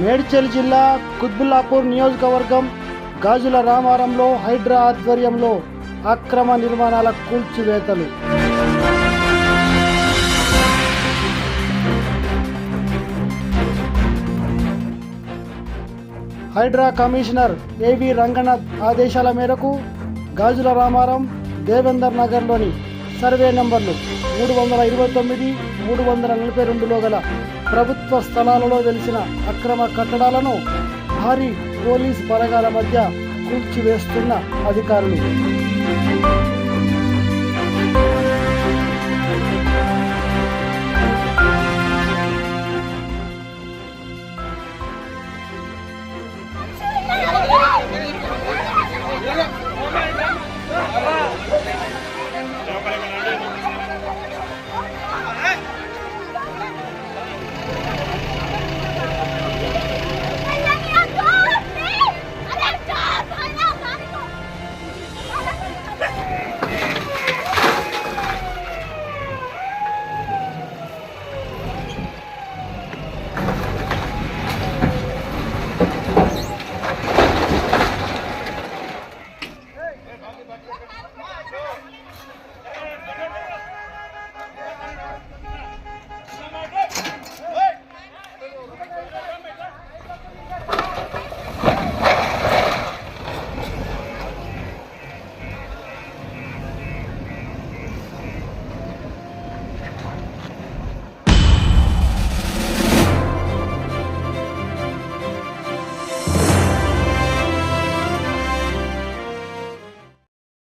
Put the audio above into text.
మేడ్చల్ జిల్లా కుత్బుల్లాపూర్ నియోజకవర్గం గాజుల రామారంలో హైడ్రా ఆధ్వర్యంలో అక్రమ నిర్మాణాల కూల్చివేతలు. హైడ్రా కమిషనర్ ఏవి రంగనాథ్ ఆదేశాల మేరకు గాజుల రామారం దేవేందర్ నగర్లోని సర్వే నంబర్లు మూడు వందల ఇరవై తొమ్మిది మూడు వందల నలభై రెండులో గల ప్రభుత్వ స్థలాలలో వెలిసిన అక్రమ కట్టడాలను భారీ పోలీస్ బలగాల మధ్య కూల్చివేస్తున్న అధికారులు.